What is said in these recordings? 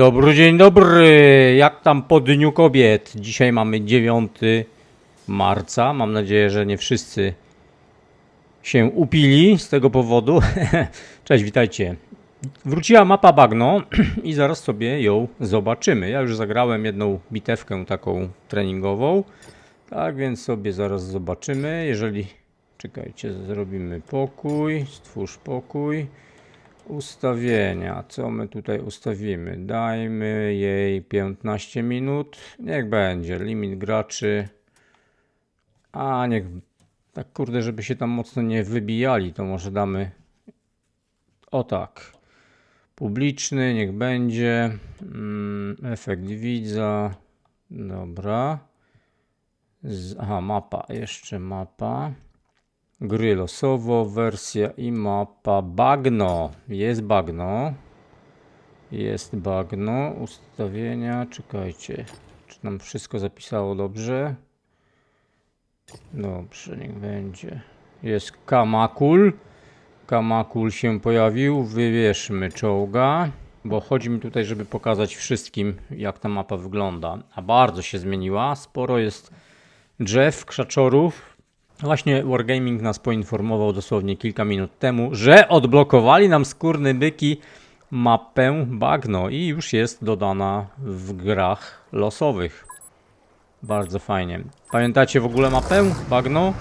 Dobry, dzień dobry. Jak tam po Dniu Kobiet? Dzisiaj mamy 9 marca. Mam nadzieję, że nie wszyscy się upili z tego powodu. Cześć, witajcie. Wróciła mapa bagno i zaraz sobie ją zobaczymy. Ja już zagrałem jedną bitewkę taką treningową. Tak więc sobie zaraz zobaczymy. Jeżeli. Czekajcie, zrobimy pokój. Stwórz pokój. Ustawienia. Co my tutaj ustawimy? Dajmy jej 15 minut. Niech będzie. Limit graczy. A niech. Tak kurde, żeby się tam mocno nie wybijali, to może damy. O tak. Publiczny, niech będzie. Mm, efekt widza. Dobra. Aha, mapa. Jeszcze mapa. Gry losowo, wersja i mapa. Bagno. Jest bagno. Jest bagno. Ustawienia. Czekajcie. Czy nam wszystko zapisało dobrze? Dobrze, niech będzie. Jest kamakul. Kamakul się pojawił. Wybierzmy czołga. Bo chodzi mi tutaj, żeby pokazać wszystkim, jak ta mapa wygląda. A bardzo się zmieniła. Sporo jest drzew, krzaczorów. Właśnie Wargaming nas poinformował dosłownie kilka minut temu, że odblokowali nam skórne byki mapę bagno i już jest dodana w grach losowych. Bardzo fajnie. Pamiętacie w ogóle mapę bagno?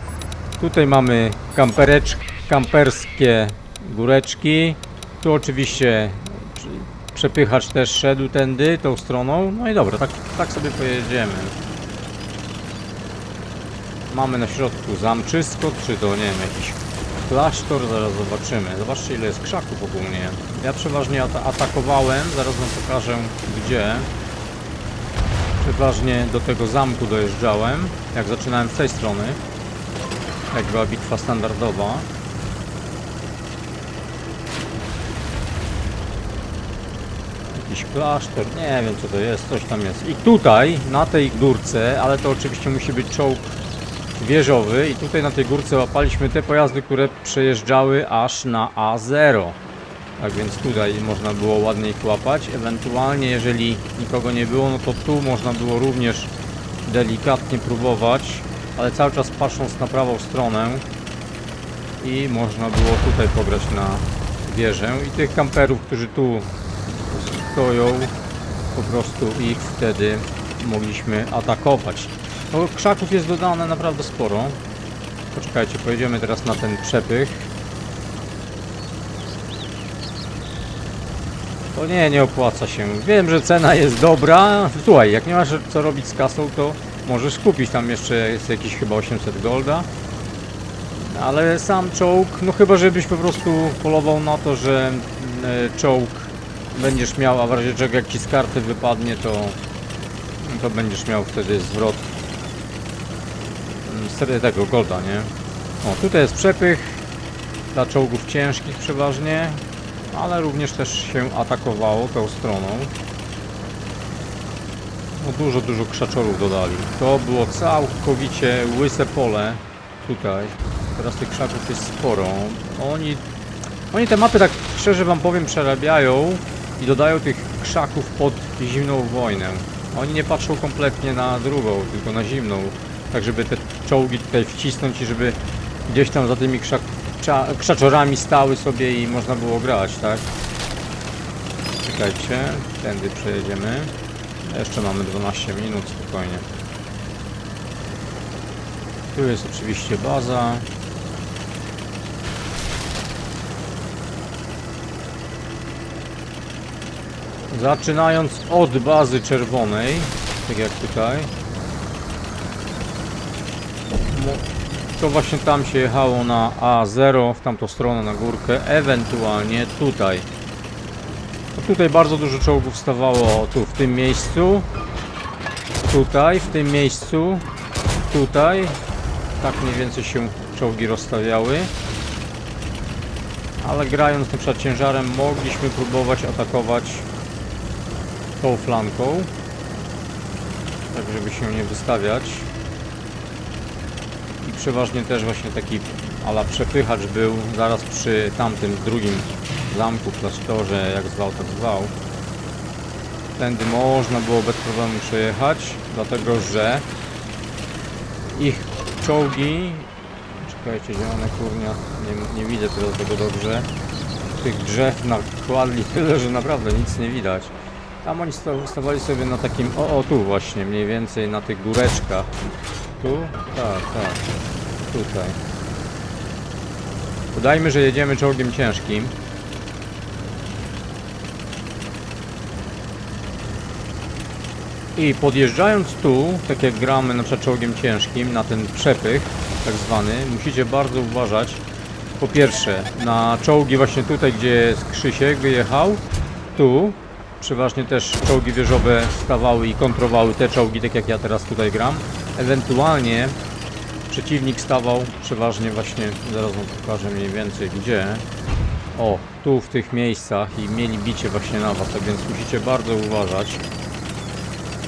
Tutaj mamy kamperecz, kamperskie góreczki. Tu oczywiście prze- przepychacz też szedł tędy, tą stroną. No i dobra, tak, tak sobie pojedziemy. Mamy na środku zamczysko, czy to nie wiem, jakiś klasztor, zaraz zobaczymy. Zobaczcie ile jest krzaków ogólnie. Ja przeważnie ata atakowałem, zaraz wam pokażę gdzie. Przeważnie do tego zamku dojeżdżałem, jak zaczynałem z tej strony. Jak była bitwa standardowa. Jakiś klasztor, nie wiem co to jest, coś tam jest. I tutaj, na tej górce, ale to oczywiście musi być czołg wieżowy i tutaj na tej górce łapaliśmy te pojazdy, które przejeżdżały aż na A0. Tak więc tutaj można było ładnie ich łapać. Ewentualnie jeżeli nikogo nie było, no to tu można było również delikatnie próbować, ale cały czas patrząc na prawą stronę i można było tutaj pograć na wieżę i tych kamperów, którzy tu stoją, po prostu ich wtedy mogliśmy atakować. No, krzaków jest dodane naprawdę sporo. Poczekajcie, pojedziemy teraz na ten przepych. To nie, nie opłaca się. Wiem, że cena jest dobra. Słuchaj, jak nie masz co robić z kasą, to możesz kupić. Tam jeszcze jest jakieś chyba 800 golda. Ale sam czołg, no chyba żebyś po prostu polował na to, że e, czołg będziesz miał, a w razie czego jak ci z karty wypadnie, to, to będziesz miał wtedy zwrot z tego golda, nie? O, tutaj jest przepych dla czołgów ciężkich przeważnie, ale również też się atakowało tą stroną. No dużo, dużo krzaczorów dodali. To było całkowicie łyse pole tutaj. Teraz tych krzaków jest sporo. Oni, oni te mapy tak szczerze wam powiem przerabiają i dodają tych krzaków pod zimną wojnę. Oni nie patrzą kompletnie na drugą, tylko na zimną. Tak żeby te czołgi tutaj wcisnąć i żeby gdzieś tam za tymi krzaczorami stały sobie i można było grać, tak? Czekajcie, tędy przejedziemy. Jeszcze mamy 12 minut, spokojnie. Tu jest oczywiście baza. Zaczynając od bazy czerwonej, tak jak tutaj. Mo- To właśnie tam się jechało na A0, w tamtą stronę na górkę, ewentualnie tutaj. To tutaj bardzo dużo czołgów stawało tu, w tym miejscu. Tutaj, w tym miejscu. Tutaj. Tak mniej więcej się czołgi rozstawiały. Ale grając na przykład ciężarem mogliśmy próbować atakować tą flanką. Tak żeby się nie wystawiać. Przeważnie też właśnie taki ala przepychacz był zaraz przy tamtym drugim zamku, klasztorze, jak zwał, tak zwał. tędy można było bez problemu przejechać, dlatego że ich czołgi... Czekajcie, gdzie one kurnia? Nie, nie widzę teraz tego dobrze. Tych drzew nakładli tyle, że naprawdę nic nie widać. Tam oni sta- stawali sobie na takim... O, o, tu właśnie, mniej więcej na tych góreczkach. Tu? Tak, tak. Tutaj. Udajmy, że jedziemy czołgiem ciężkim. I podjeżdżając tu, tak jak gramy na przykład czołgiem ciężkim, na ten przepych tak zwany, musicie bardzo uważać. Po pierwsze, na czołgi właśnie tutaj, gdzie jest Krzysiek wyjechał, tu przeważnie też czołgi wieżowe stawały i kontrowały te czołgi, tak jak ja teraz tutaj gram. Ewentualnie przeciwnik stawał przeważnie właśnie, zaraz wam pokażę mniej więcej gdzie. O, tu w tych miejscach i mieli bicie właśnie na was, tak więc musicie bardzo uważać.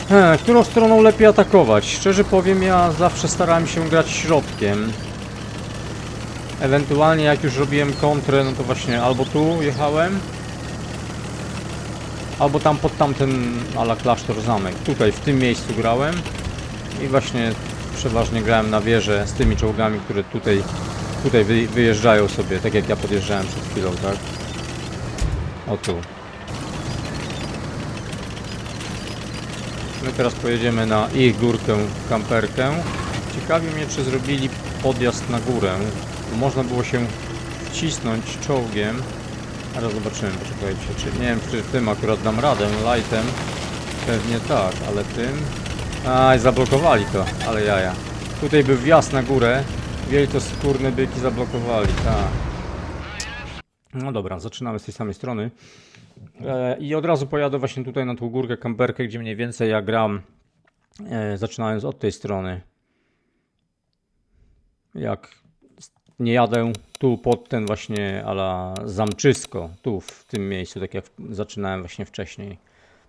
He, którą stroną lepiej atakować? Szczerze powiem, ja zawsze starałem się grać środkiem. Ewentualnie jak już robiłem kontrę, no to właśnie albo tu jechałem, albo tam pod tamten ala klasztor zamek. Tutaj w tym miejscu grałem i właśnie przeważnie grałem na wieżę z tymi czołgami, które tutaj, tutaj wy, wyjeżdżają sobie, tak jak ja podjeżdżałem przed chwilą, tak? O tu. My teraz pojedziemy na ich górkę, kamperkę. Ciekawi mnie, czy zrobili podjazd na górę. Można było się wcisnąć czołgiem. Teraz zobaczymy, poczekajcie, czy nie wiem, czy tym akurat dam radę, lightem. Pewnie tak, ale tym... Aj, zablokowali to, ale jaja. Tutaj był wjazd na górę. Wieli to skórne byki zablokowali, tak. No dobra, zaczynamy z tej samej strony. E, I od razu pojadę właśnie tutaj na tą górkę kamperkę, gdzie mniej więcej ja gram, e, zaczynając od tej strony. Jak nie jadę tu pod ten właśnie ala zamczysko, tu w tym miejscu, tak jak zaczynałem właśnie wcześniej.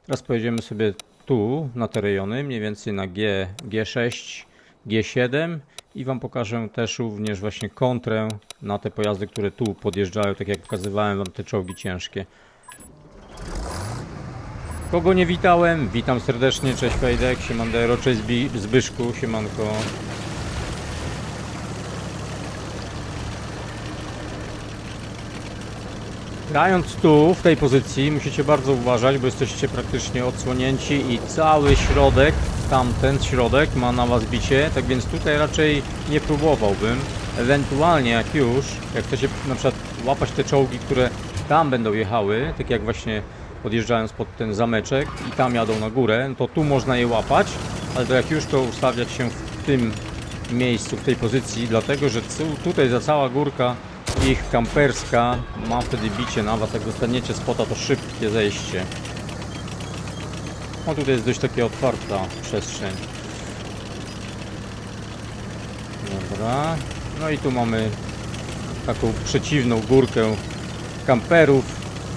Teraz pojedziemy sobie tu na te rejony, mniej więcej na G, G6, G7 i Wam pokażę też również właśnie kontrę na te pojazdy, które tu podjeżdżają, tak jak pokazywałem Wam te czołgi ciężkie. Kogo nie witałem? Witam serdecznie, cześć Fejdek, siemandero, cześć Zbyszku, siemanko. Grając tu, w tej pozycji, musicie bardzo uważać, bo jesteście praktycznie odsłonięci i cały środek, tamten środek ma na was bicie, tak więc tutaj raczej nie próbowałbym. Ewentualnie jak już, jak chcecie na przykład łapać te czołgi, które tam będą jechały, tak jak właśnie podjeżdżając pod ten zameczek i tam jadą na górę, no to tu można je łapać, ale to jak już to ustawiać się w tym miejscu, w tej pozycji, dlatego że tutaj za cała górka ich kamperska ma wtedy bicie na was, jak dostaniecie spota to szybkie zejście. No tutaj jest dość taka otwarta przestrzeń. Dobra. No i tu mamy taką przeciwną górkę kamperów,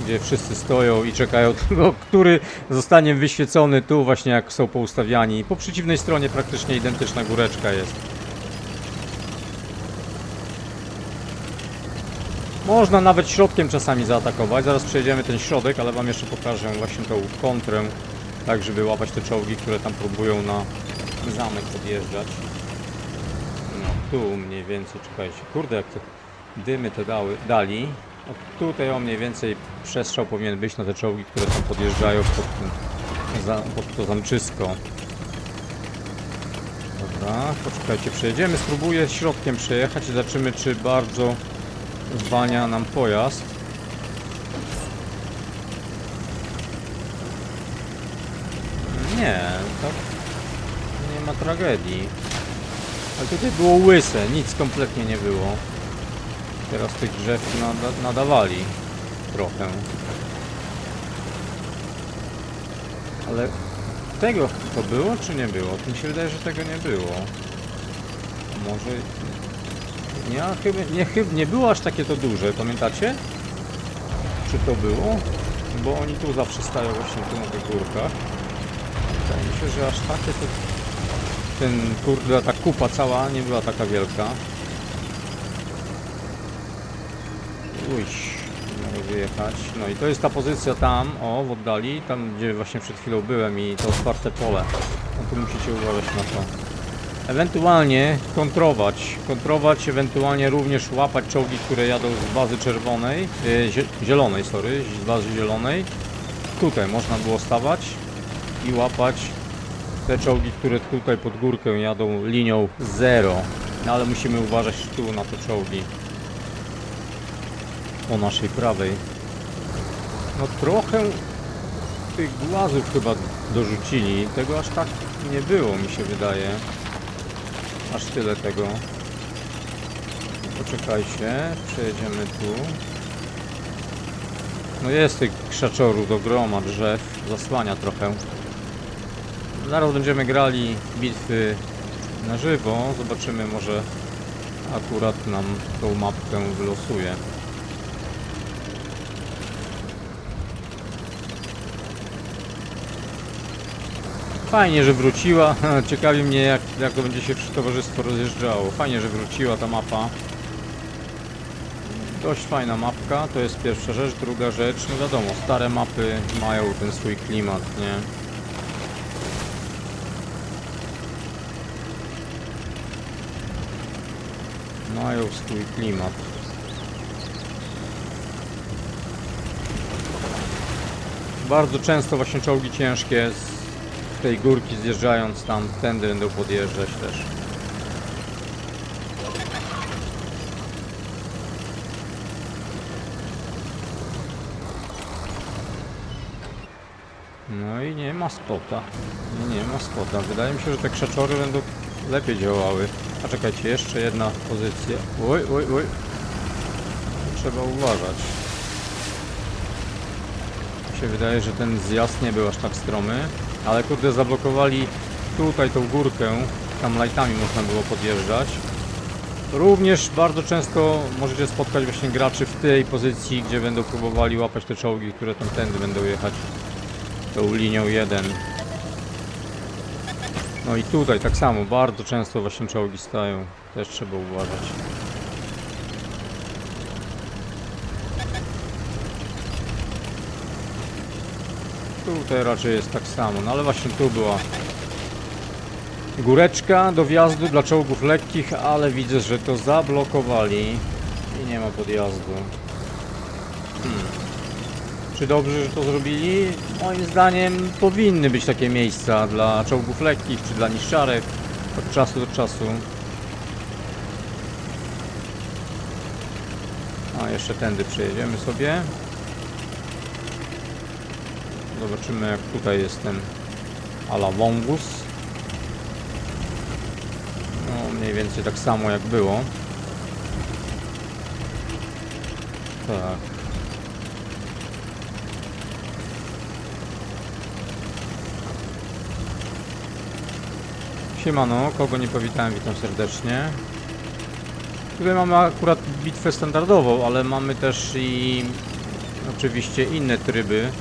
gdzie wszyscy stoją i czekają tylko, który zostanie wyświecony tu właśnie jak są poustawiani. Po przeciwnej stronie praktycznie identyczna góreczka jest. Można nawet środkiem czasami zaatakować. Zaraz przejdziemy ten środek, ale wam jeszcze pokażę właśnie tą kontrę, tak żeby łapać te czołgi, które tam próbują na zamek podjeżdżać. No tu mniej więcej, czekajcie, kurde jak te dymy te dały, dali. O, tutaj o mniej więcej przestrzał powinien być na te czołgi, które tam podjeżdżają pod, za, pod to zamczysko. Dobra, poczekajcie, przejedziemy, spróbuję środkiem przejechać i zobaczymy czy bardzo zwalnia nam pojazd. Nie, tak nie ma tragedii. Ale tutaj było łyse, nic kompletnie nie było. Teraz tych drzew nada nadawali trochę. Ale tego to było czy nie było? Mi się wydaje, że tego nie było. Może chyba, nie, chyba, nie było aż takie to duże, pamiętacie? Czy to było? Bo oni tu zawsze stają właśnie tu na tych górkach. Wydaje mi się, że aż takie to... Ten kurde, ta kupa cała nie była taka wielka. Uj, wyjechać. No i to jest ta pozycja tam, o, w oddali, tam gdzie właśnie przed chwilą byłem i to otwarte pole. No tu musicie uważać na to. Ewentualnie kontrować, kontrować, ewentualnie również łapać czołgi, które jadą z bazy czerwonej, zie zielonej, sorry, z bazy zielonej. Tutaj można było stawać i łapać te czołgi, które tutaj pod górkę jadą linią 0. No ale musimy uważać tu na te czołgi po naszej prawej. No trochę tych głazów chyba dorzucili. Tego aż tak nie było mi się wydaje. Aż tyle tego. Poczekajcie, przejedziemy tu. No jest tych krzaczorów do groma drzew, zasłania trochę. Zaraz będziemy grali bitwy na żywo. Zobaczymy może akurat nam tą mapkę wylosuje. Fajnie, że wróciła. Ciekawi mnie, jak, jak to będzie się towarzystwo rozjeżdżało. Fajnie, że wróciła ta mapa. Dość fajna mapka, to jest pierwsza rzecz. Druga rzecz, no wiadomo, stare mapy mają ten swój klimat, nie? Mają swój klimat. Bardzo często właśnie czołgi ciężkie z tej górki zjeżdżając tam, tędy będą podjeżdżać też. No i nie ma spota. Nie, nie ma spota. Wydaje mi się, że te krzaczory będą lepiej działały. A czekajcie, jeszcze jedna pozycja. Oj, oj, oj. Trzeba uważać. Mi się wydaje, że ten zjazd nie był aż tak stromy. Ale kurde, zablokowali tutaj tą górkę. Tam lightami można było podjeżdżać. Również bardzo często możecie spotkać właśnie graczy w tej pozycji, gdzie będą próbowali łapać te czołgi, które tam tędy będą jechać tą linią 1. No i tutaj tak samo, bardzo często właśnie czołgi stają. Też trzeba uważać. Tutaj raczej jest tak samo, no ale właśnie tu była góreczka do wjazdu dla czołgów lekkich, ale widzę, że to zablokowali i nie ma podjazdu. Hmm. Czy dobrze, że to zrobili? Moim zdaniem powinny być takie miejsca dla czołgów lekkich czy dla niszczarek od czasu do czasu. A jeszcze tędy przejedziemy sobie. Zobaczymy jak tutaj jest ten ala wąwóz. No mniej więcej tak samo jak było. Tak. Siemano, kogo nie powitałem, witam serdecznie. Tutaj mamy akurat bitwę standardową, ale mamy też i oczywiście inne tryby.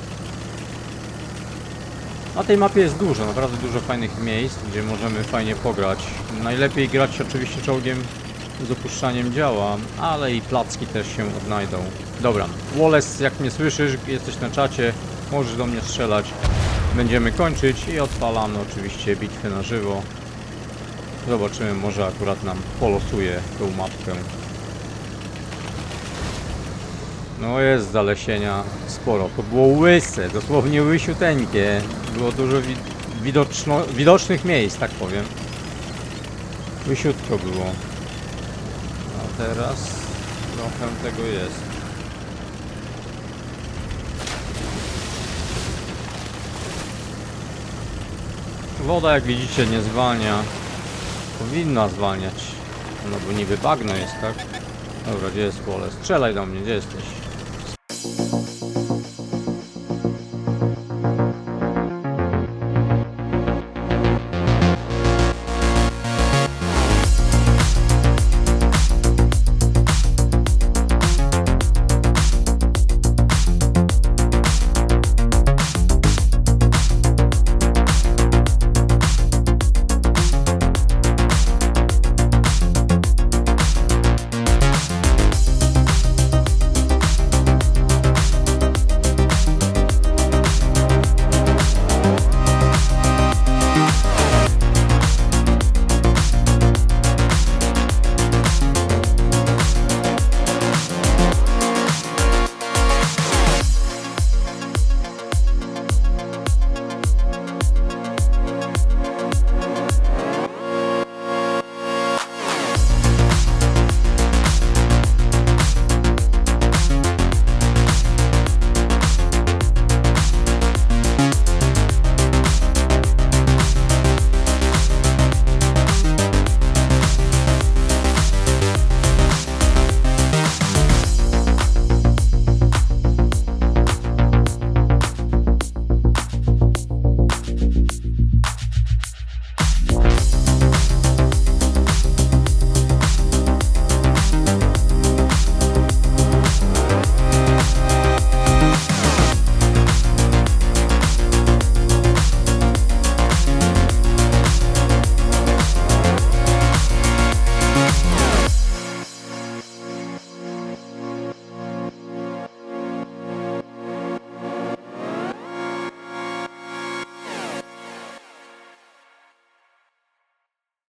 Na tej mapie jest dużo, naprawdę dużo fajnych miejsc, gdzie możemy fajnie pograć. Najlepiej grać oczywiście czołgiem z opuszczaniem działa, ale i placki też się odnajdą. Dobra, Wallace, jak mnie słyszysz, jesteś na czacie, możesz do mnie strzelać. Będziemy kończyć i odpalamy oczywiście bitwę na żywo. Zobaczymy, może akurat nam polosuje tą mapkę. No jest zalesienia sporo. To było łyse, dosłownie łysiuteńkie. Było dużo wi widoczno widocznych miejsc, tak powiem. Łysiutko było. A teraz trochę tego jest. Woda jak widzicie nie zwalnia. Powinna zwalniać. No bo niby bagno jest, tak? Dobra, gdzie jest pole? Strzelaj do mnie, gdzie jesteś?